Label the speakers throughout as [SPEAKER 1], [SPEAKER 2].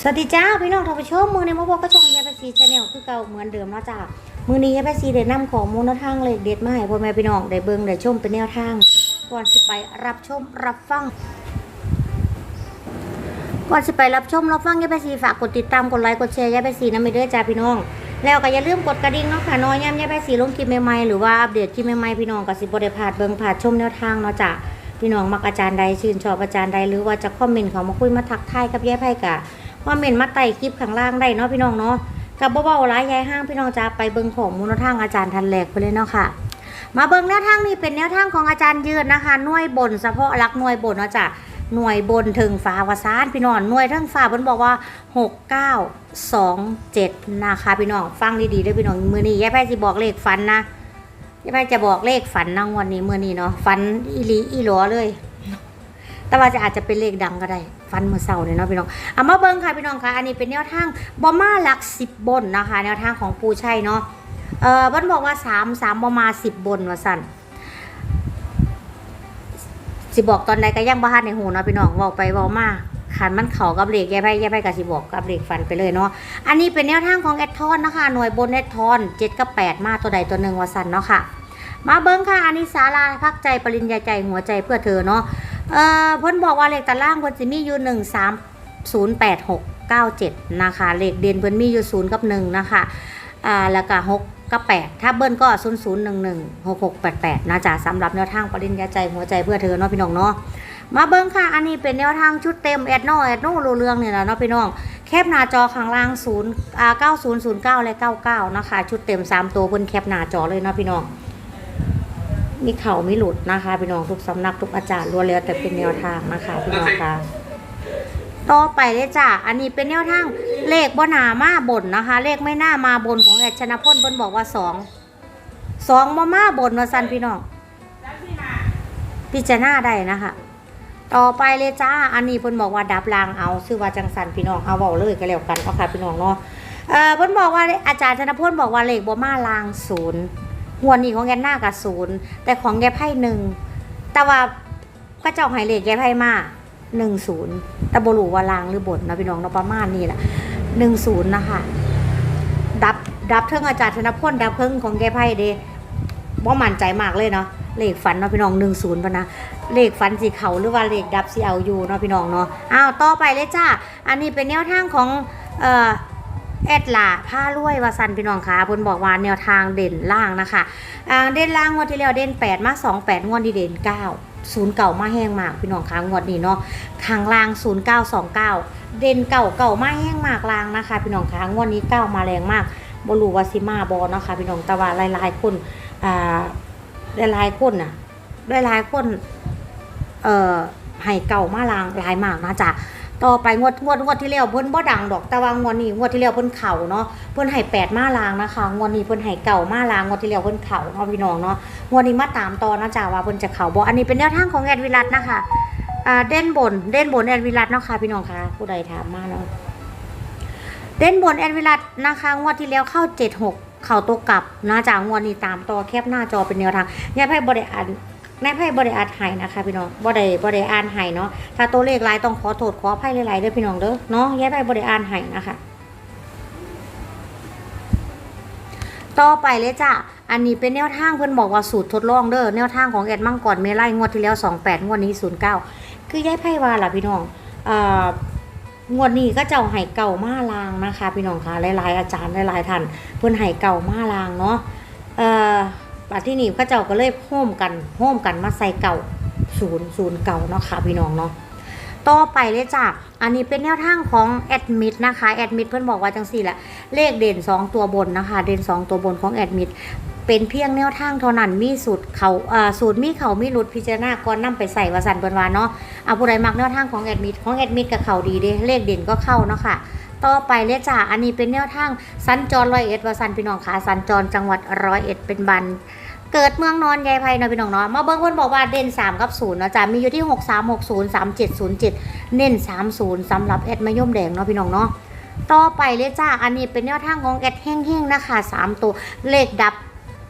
[SPEAKER 1] สวัสดีจ้าพี่น้องท่านผู้ชมมือในมะบอกกระชงยาไปซีชาแนลคือเก่าเหมือนเดิมเนาะจ้ามือนี้ยาไปซีได้นำของมูลทางเลขเด็ดมาให้พ่อแม่พี่น้องได้เบิ่งได้ชมเป็นแนวทางก่อนสิไปรับชมรับฟังก่อนสิไปรับชมรับฟังยาไปซีฝากกดติดตามกดไลค์กดแชร์ยาไปซีน้ำไปเด้อจ้าพี่น้อง แล้วก็อย่าลืมกดกระดิ่งเนาะค่ะน้อยย้ำยาไปซีลงคลิปใหม่ๆหรือว่าอัปเดตคลิปใหม่ๆพี่น้องก็สิบ่ได้พลาดเบิ่งพลาดชมแนวทางเนาะจ้าพี่น้องมักอาจารย์ใดชื่นชอบอาจารย์ใดหรือว่าจะคอมเมนต์เขามาคุยมาทักทายกับยายไพ่กะ คอมเมนต์มาไต่คลิปข้างล่างได้เนาะพี่น้องเนาะกับเบาๆร้ายยายห้างพี่น้องจะไปเบิ่งของมูลทางอาจารย์ทันแหลกไปเลยเนาะค่ะ มาเบิ่งแนวทางนี้เป็นแนวทางของอาจารย์ยืนนะคะหน่วยบนเฉพาะรักหน่วยบนเนาะจ้ะหน่วยบนถึงฟ้าวซานพี่น้องหน่วยทั้งฟ้าเพิ่นบอกว่า 6 9 2 7 นะคะพี่น้องฟังดีๆด้วยพี่น้องมือนี้ยายไพ่สิบอกเลขฝันนะยายไพ่จะบอกเลขฝันนะงวันนี้มือนี้เนาะฝันอีหลีอีหลอเลย แต่ว่าจะอาจจะเป็นเลขดังก็ได้ ฟันมือเสาเนี่ยเนาะพี่น้องเอามาเบิ้งค่ะพี่น้องค่ะ อันนี้เป็นแนวทางบอมาหลักสิบบนนะคะ แนวทางของปูชัยเนาะ เออบันบอกว่าสามสามบอมาสิบบนว่าสั่นสิบอกตอนใดก็ยังบ้านในหูเนาะพี่น้องบอกไปบอกมาขันมันเข่ากับเหล็กแย่ไปแย่ไปกับสิบอกกับเหล็กฟันไปเลยเนาะ อันนี้เป็นแนวทางของแอดทอนนะคะ หน่วยบนแอดทอนเจ็ดกับแปดมาตัวใดตัวหนึ่งว่าสั่นเนาะค่ะ มาเบิ้งค่ะอันนี้สาราพักใจปริญญาใจหัวใจเพื่อเธอเนาะ เอ่อเพิ่นบอกว่าเลขตารางเพิ่นสิมีอยู่หนึ่งสามศูนย์แปดหกเก้าเจ็ดนะคะเลขเด่นเพิ่นมีอยู่ศูนย์กับหนึ่งนะคะอ่าแล้วก็หกกับแปดถ้าเบิ้ลก็ศูนย์ศูนย์หนึ่งหนึ่งหกหกแปดแปดนะจ๊ะสำหรับแนวทางปริญญาใจหัวใจเพื่อเธอเนาะพี่น้องเนาะมาเบิ้งค่ะ อันนี้เป็นแนวทางชุดเต็มแอดโนแอดโนรูเรื่องเนี่ยแหละเนาะพี่น้อง แคปหน้าจอข้างล่างศูนย์อ่าเก้าศูนย์ศูนย์เก้าและเก้าเก้านะคะ ชุดเต็มสามตัวเพิ่นแคปหน้าจอเลยเนาะพี่น้อง มีเข่าไม่หลุดนะคะพี่น้องทุกสำนักทุกอาจารย์ล้วนแล้วแต่เป็นแนวทางนะคะพี่น้องคะต่อไปเลยจ้ะ อันนี้เป็นแนวทางเลขบ่หนามาบนนะคะ เลขไม่น่ามาบนของแอดชนะพลเพิ่นบอกว่าสองสองมามาบนว่าสันพี่น้องพิจารณาได้นะคะ ต่อไปเลยจ้า อันนี้เพิ่นบอกว่าดับรางเอาชื่อว่าจังสันพี่น้องเอาเว้าเลยก็แล้วกันเนาค่ะพี่น้องเนาะเอ่อเพิ่นบอกว่าอาจารย์ชนะพลบอกว่าเลขบ่มาลางศูนย์ หัวนี่ของแกหน้ากับศูนย์แต่ของแกไพ่หนึ่งแต่ว่าก็เจ้าไฮเลขแกไพ่มาหนึ่งศูนย์แต่บรูวาลางหรือบทนะพี่น้องเนาะประมาณนี้แหละหนึ่งศูนย์นะคะดับดับเทิงอาจารย์ธนพลดับเพิ่งของแกไพ่เดว่มั่นใจมากเลยเนาะเลขฝันเนาะพี่น้องหนึ่งศูนย์ปะนะเลขฝันสีเขาหรือว่าเลขดับสีเอาอยู่เนาะพี่น้องเนาะอ้าวต่อไปเลยจ้าอันนี้เป็นแนวทางของเอ่อ แอดลาผ้ารวยวาสันพี่น้องคะเพิ่นบอกว่าแนวทางเด่นล่างนะคะเด่นล่างงวดที่แล้วเด่น8มา2 8งวดที่เด่น9ศูนย์เก่ามาแห้งมากพี่น้องคะงวดนี้เนาะขางล่าง 0929 เด่นเก่าเก่ามาแห้งมากล่างนะคะ พี่น้องคะงวดนี้เก้ามาแรงมากบรูวาซิมาบอเนาะคะพี่น้องแต่ว่าหลายๆคนอ่าหลายๆคนน่ะหลายๆคนเอ่อให้เก่ามาลางลายมากนะจ๊ะ ต่อไปงวดงวดงวดที่แล้วเพิ่นบ่ดังดอกแต่ว่างวดนี้งวดที่แล้วเพิ่นเข่าเนาะเพิ่นให้แปดมาลางนะคะงวดนี้เพิ่นให้เก่ามาลางงวดที่แล้วเพิ่นเข่าเนาะพี่น้องเนาะงวดนี้มาตามต่อนะจ๊ะว่าเพิ่นจะเข่าบ่อันนี้เป็นแนวทางของแอดวิรัตนะคะอ่าเด่นบนเด่นบนแอดวิรัตเนาะค่ะพี่น้องคะผู้ใดถามมาเนาะเด่นบนแอดวิรัตนะคะงวดที่แล้วเข้าเจ็ดหกเข่าตัวกลับนะจ๊ะงวดนี้ตามต่อแคบหน้าจอเป็นแนวทางยายไพ่บ่ได้อ่าน แม่ไพ่บริอาไห้นะคะพี่น้องบริบริอ่านไห้เนาะถ้าตัวเลขลายต้องขอโทษขออภัยหลายๆเด้อพี่น้องเด้อเนาะแย่ไพ่บริอ่านไห้นะคะต่อไปเลยจ้ะ อันนี้เป็นแนวทางเพิ่อนบอกว่าสูตรทดลองเด้อ แนวทางของแอดมังกรเมลัยงวดที่แล้ว 28 งวดนี้ 09 คือย่ายไพ่วาล่ะพี่น้องเอ่องวดนี้ก็เจ้าไห้เก่ามาลางนะคะ พี่น้องคะหลายๆอาจารย์หลายๆท่านเพิ่อนไห้เก่ามาลางเนาะเอ่อ บัดที่นี่พระเจ้าก็เลยโฮมกันโฮมกันมาใส่เก่าศูนย์ศูนย์เก่าเนาะค่ะพี่น้องเนาะต่อไปเลยจ้ะ อันนี้เป็นแนวทางของแอดมิดนะคะ แอดมิดเพื่อนบอกว่าจังสี่แหละ เลขเด่น 2 ตัวบนนะคะ เด่น 2 ตัวบนของแอดมิดเป็นเพียงแนวทางเท่านั้น มีสูตรเขาอ่าสูตรมีเขามีหลุดพิจารณาก่อนนำไปใส่วาสันเบินวานเนาะเอาผู้ใดมักแนวทางของแอดมิดของแอดมิดกับเขาดีเด้ เลขเด่นก็เข้าเนาะค่ะ ต่อไปเลยจ้ะ อันนี้เป็นแนวทางสัญจรร้อยเอ็ดวาสันพี่น้องค่ะสัญจรจังหวัดร้อยเอ็ดเป็นบัน เกิดเมืองนอนยายไพเนาะพี่น้องเนาะมาเบิ้งเพิ่นบอกว่าเด่น3กับ0เนาะจ้ะมีอยู่ที่ 6 3 6 0 3 7 0 7 เน้น 30สำหรับแอดมะยมแดงเนาะพี่น้องเนาะต่อไปเลยจ้าอันนี้เป็นแนวทางของแอดแห้งๆนะคะ 3 ตัวเลขดับ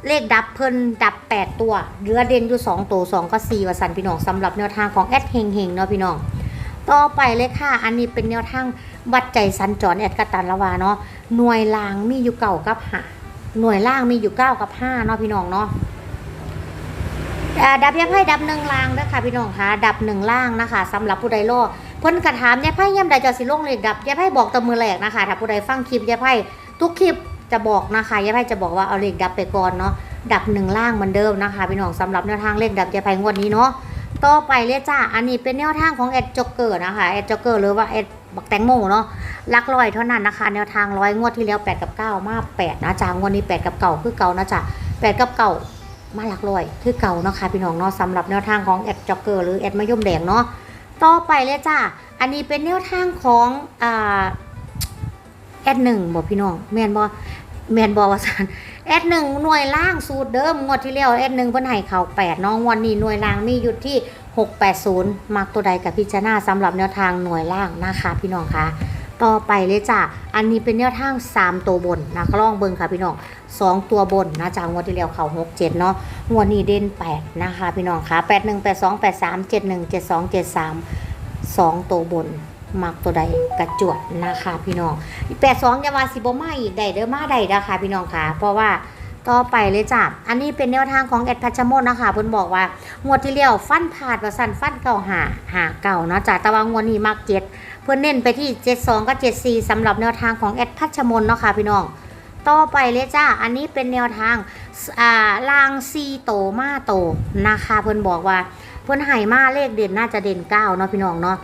[SPEAKER 1] เลขดับเพิ่นดับ 8 ตัวเหลือเด่นอยู่ 2 ตัว 2 ก็4ว่าสันพี่น้องสำหรับแนวทางของแอดเฮงๆเนาะพี่น้อง ต่อไปเลยค่ะ อันนี้เป็นแนวทางวัดใจสัญจรแอดกตันละวาเนาะหน่วยล่างมีอยู่เก่ากับหาหน่วยล่างมีอยู่เก้ากับห้าเนาะพี่น้องเนาะ ดับยาไพ่ดับหนึ่งล่างนะคะพี่น้องคะดับหนึ่งล่างนะคะสำหรับผู้ใดรอเพิ่นกระถามยาไพ่ย่ำใดจะสิลงเลขดับยาไพ่บอกตะมือแหลกนะคะถ้าผู้ใดฟังคลิปยาไพ่ทุกคลิปจะบอกนะคะยาไพ่จะบอกว่าเอาเลขดับไปก่อนเนาะดับหนึ่งล่างเหมือนเดิมนะคะพี่น้องสำหรับแนวทางเลขดับยาไพ่งวดนี้เนาะต่อไปเลยจ้าอันนี้เป็นแนวทางของแอดจ็อกเกอร์นะคะแอดจ็อกเกอร์หรือว่าแอดบักแตงโมเนาะลักลอยเท่านั้นนะคะ แนวทางร้อยงวดที่แล้ว 8 กับ 9 มา 8 นะจ้างวดนี้ 8 กับเก่าคือเก่านะจ๊ะ8 กับเก่า มาลักลอย คือเก่าเนาะค่ะพี่น้องเนาะสำหรับแนวทางของแอดจ็อกเกอร์หรือแอดมะยมแดงเนาะต่อไปเลยจ้าอันนี้เป็นแนวทางของอ่าแอดหนึ่งบอกพี่น้องแมนบอแมนบอวสันแอดหนึ่งหน่วยล่างสูตรเดิมงวดที่แล้วแอดหนึ่งเพิ่นให้เขาแปดน้องวันนี้หน่วยล่างมีอยู่ที่ 680มักตัวใดกับพิจารณาสำหรับแนวทางหน่วยล่างนะคะพี่น้องคะ ต่อไปเลยจ้ะ อันนี้เป็นแนวทาง 3 ตัวบนนะก็ลองเบิงค่ะพี่น้อง 2 ตัวบนนะจากงวดที่แล้วเขา6 7เนาะงวดนี้เด่น 8 นะคะพี่น้องค่ะ 81 82 83 71 72 73 2 ตัวบนมักตัวใดกระจวดนะคะพี่น้อง82อยาวาสิบมาอีกได้เด้อมาได้นะคะพี่น้องค่ะ เพราะว่าต่อไปเลยจ้ะ อันนี้เป็นแนวทางของแอดพัชโมดนะคะเพิ่นบอกว่างวดที่แล้วฟันผาดว่าสันฟันเก่าหาหาเก่าเนาะจ้ะแต่ว่างวดนี้มักเจ็ด เพื่อนเน้นไปที่ 72 กับ 74สำหรับแนวทางของแอดพัชมนเนาะค่ะพี่น้อง ต่อไปเลยจ้า อันนี้เป็นแนวทางอ่าลางซีโตมาโตนะคะเพื่อนบอกว่า เพื่อนให้มาเลขเด่นน่าจะเด่นเก้าเนาะพี่น้องเนาะ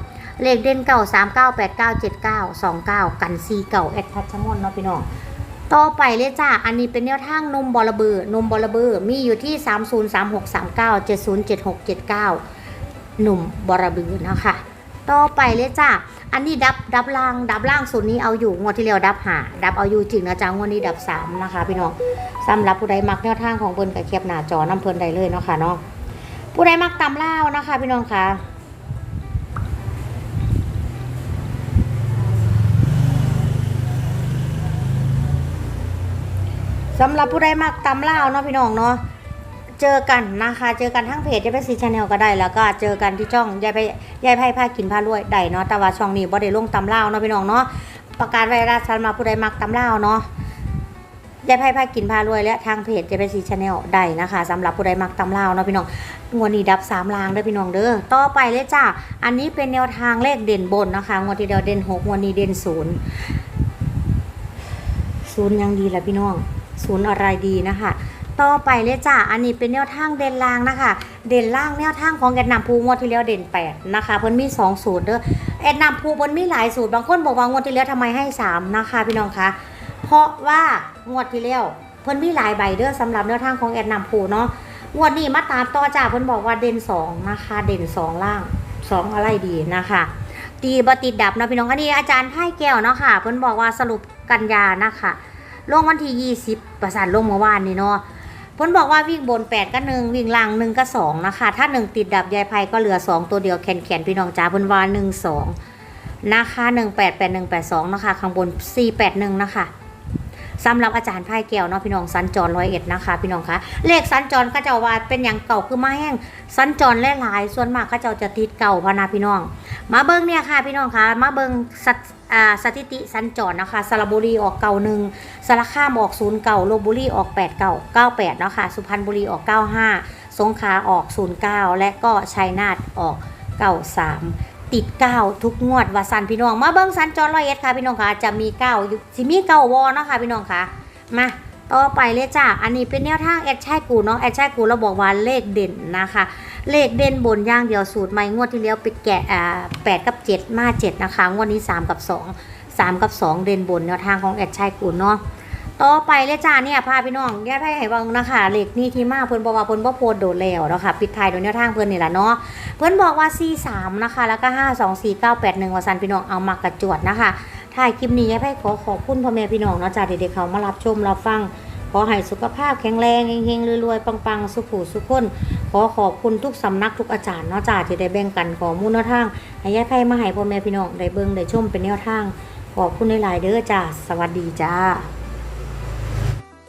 [SPEAKER 1] เลขเด่นเก้าสามเก้าแปดเก้าเจ็ดเก้าสองเก้ากันซีเก่าแอดพัชมนเนาะพี่น้องต่อไปเลยจ้า อันนี้เป็นแนวทางนมบอระเบือนมบอระเบือมีอยู่ที่ 3 0 3 6 3 9 7 0 7 6 7 9 หนุ่มบอระเบือนะคะ ต่อไปเลยจ้าอันนี้ดับดับล่างดับล่างสุดนี้เอาอยู่งวดที่แล้วดับหาดับเอาอยู่จริงนะจ๊ะงวดนี้ดับสามนะคะพี่น้องสำหรับผู้ใดมักแนวทางของเพิ่นกับเคียบหน้าจอน้ำเพิ่นได้เลยเนาะค่ะเนาะผู้ใดมักตำเล่านะคะ พี่น้องคะสำหรับผู้ใดมักตำเล่าเนาะพี่น้องเนาะ เจอกันนะคะ เจอกันทั้งเพจยายไปซีชาแนลก็ได้แล้วก็เจอกันที่ช่องยายไปยายไพ่ผ้ากินผ้ารวยได้เนาะแต่ว่าช่องนี้บ่ได้ลงตำเล่าเนาะพี่น้องเนาะประกาศไวราสำหรับผู้ใดมักตำเล่าเนาะยายไพ่ผ้ากินผ้ารวยและทางเพจยายไปซีชาแนลได้นะคะสำหรับผู้ใดมักตำเล่าเนาะพี่น้องงวดนี้ดับสามลางเด้อพี่น้องเด้อต่อไปเลยจ้าอันนี้เป็นแนวทางเลขเด่นบนนะคะงวดที่เดียวเด่นหกงวดนี้เด่นศูนย์ศูนย์ยังดีแหละพี่น้อง ศูนย์อะไรดีนะคะ ต่อไปเลยจ้าอันนี้เป็นแนวทางเด่นล่างนะคะ เด่นล่างแนวทางของแอดนำภูงวดที่แล้วเด่น8นะคะเพิ่นมี 2 สูตรเด้อแอดนำภูเพิ่นมีหลายสูตรบางคนบอกว่างวดที่แล้วทำไมให้ 3 นะคะ พี่น้องคะเพราะว่างวดที่แล้วเพิ่นมีหลายใบเด้อสำหรับแนวทางของแอดนำภูเนาะงวดนี้มาตามต่อจ้าเพิ่นบอกว่าเด่น2นะคะ เด่น 2 ล่าง 2 อะไรดีนะคะตีบติดดับนะพี่น้องอันนี้อาจารย์ไพ่แก้วเนาะค่ะเพิ่นบอกว่าสรุปกันยานะคะลงวันที่ 20 ประสานลงเมื่อวานนี้เนาะ พิ่นบอกว่าวิ่งบน 8ก็1วิ่งล่าง1ก็2นะคะ ถ้า1ติดดับยายไพก็เหลือ 2 ตัวเดียวแขนๆพี่น้องจ้าเพิ่นว่า1 2นะคะ188182นะคะข้างบน481นะคะสำหรับอาจารย์ไพ่แก้วเนาะพี่น้องสัญจรร้อยเอ็ดนะคะ พี่น้องคะเลขสัญจรก็จะว่าเป็นอย่างเก่าคือมาแห้งสัญจรหลายส่วนมากเขาเจ้าจะติดเก่าพะนาพี่น้อง มาเบิ้งเนี่ยค่ะพี่น้องคะมาเบิ้งสถอ่าสถิติสัญจรนะคะสระบุรีออกเก่าหนึ่งสารคามออกศูนย์เก่าลบบุรีออกแปดเก่าเก้าแปดเนาะค่ะสุพรรณบุรีออกเก้าห้าสงขลาออกศูนย์เก้าและก็ชัยนาทออกเก้าสามติดเก้าทุกงวดวาสันพี่น้อง มาเบิ้งสัญจรร้อยเอ็ดค่ะพี่น้องคะจะมีเก้าอยู่สิมีเก้าวอเนาะค่ะพี่น้องคะมาต่อไปเลยจ้าอันนี้เป็นแนวทางแอดชายกูเนาะแอดชายกูเราบอกว่าเลขเด่นนะคะ เลขเด่นบนย่างเดียวสูตรใหม่งวดที่แล้วปิดแกะอ่าแปดกับเจ็ดมาเจ็ดนะคะงวดนี้สามกับสองสามกับสองเด่นบนแนวทางของแอดชายกูเนาะต่อไปเลยจ้าเนี่ยพาพี่น้องแยกให้ให้เบังนะคะเลขนี่ที่มาเพิ่นบอกว่าเพิ่นบ่โพดโดดแล้วเนาะค่ะปิดท้ายโดยแนวทางเพิ่นนี่แหละเนาะเพิ่นบอกว่า C3 นะคะ แล้วก็ 5 2 4 9 8 1ว่าสันพี่น้องเอามากระจวดนะคะถ่ายคลิปนี้ให้ขอขอบคุณพ่อแม่พี่น้องเนาะจ้าเด็กๆเขามารับชมรับฟัง ขอให้สุขภาพแข็งแรงเฮงๆรวยๆปังๆ สุขุสุขคนขอขอบคุณทุกสำนักทุกอาจารย์เนาะจ้าที่ได้แบ่งกันข้อมูลแนวทางให้ยายไพ่มาให้พ่อแม่พี่น้องได้เบิ่งได้ชมเป็นแนวทางขอบคุณหลายๆเด้อจ้าสวัสดีจ้า